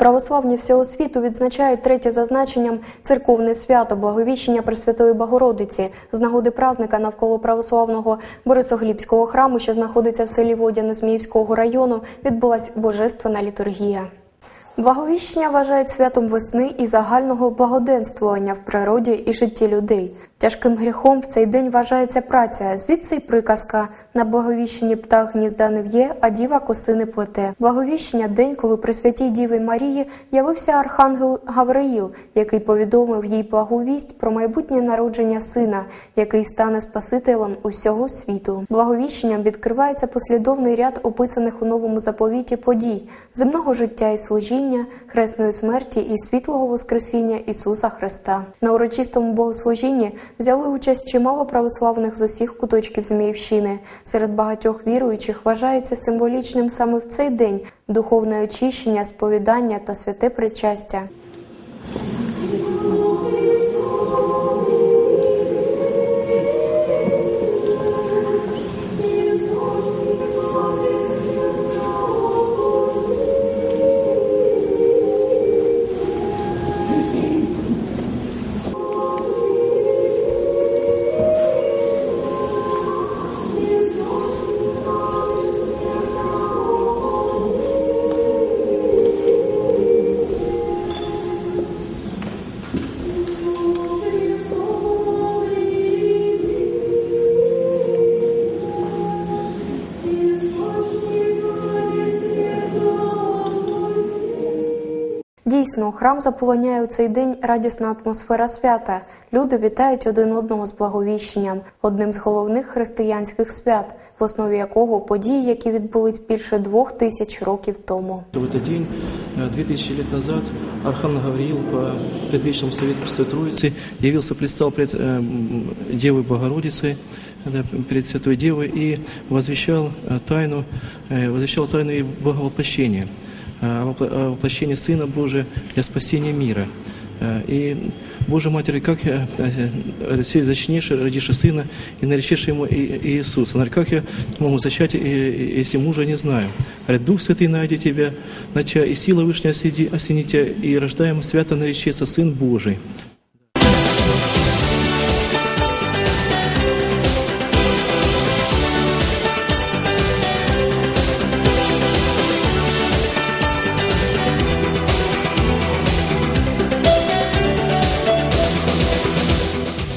Православні всього світу відзначають третє за значенням церковне свято Благовіщення Пресвятої Богородиці з нагоди празника навколо православного Борисоглібського храму, що знаходиться в селі Водяне Зміївського району, відбулась божественна літургія. Благовіщення вважають святом весни і загального благоденствування в природі і житті людей. Тяжким гріхом в цей день вважається праця. Звідси й приказка на благовіщенні птах гнізда не в'є, а діва коси не плете. Благовіщення день, коли при святій Діві Марії явився архангел Гавриїл, який повідомив їй благовість про майбутнє народження сина, який стане спасителем усього світу. Благовіщенням відкривається послідовний ряд описаних у новому заповіті подій земного життя і служіння, хресної смерті і світлого Воскресіння Ісуса Христа. На урочистому богослужінні взяли участь чимало православних з усіх куточків Зміївщини. Серед багатьох віруючих вважається символічним саме в цей день духовне очищення, сповідання та святе причастя. Дійсно, храм заполоняє у цей день радісна атмосфера свята. Люди вітають один одного з благовіщенням, одним з головних християнських свят, в основі якого події, які відбулись більше двох тисяч років тому. В этот день, э, 2000 лет назад, Архангел Гавриил по предвечному совету Пресвятой Троицы явился, предстал пред э, м, Девой Богородицей, да, перед Святой Девой и возвещал э, тайну, э, возвещал тайну и Боговоплощения, э, вопло- о воплощении Сына Божия для спасения мира. Э, И Божья Матерь, как э, э, сей зачнешь, родишь Сына, и наречешь Ему И- И- Иисуса. Она говорит, как я могу зачать, и- и- если мужа не знаю? Говорит, Дух Святый найди тебя, на тебя, и сила Вышняя осени осенит тебя, и рождаемо свято наречется Сын Божий.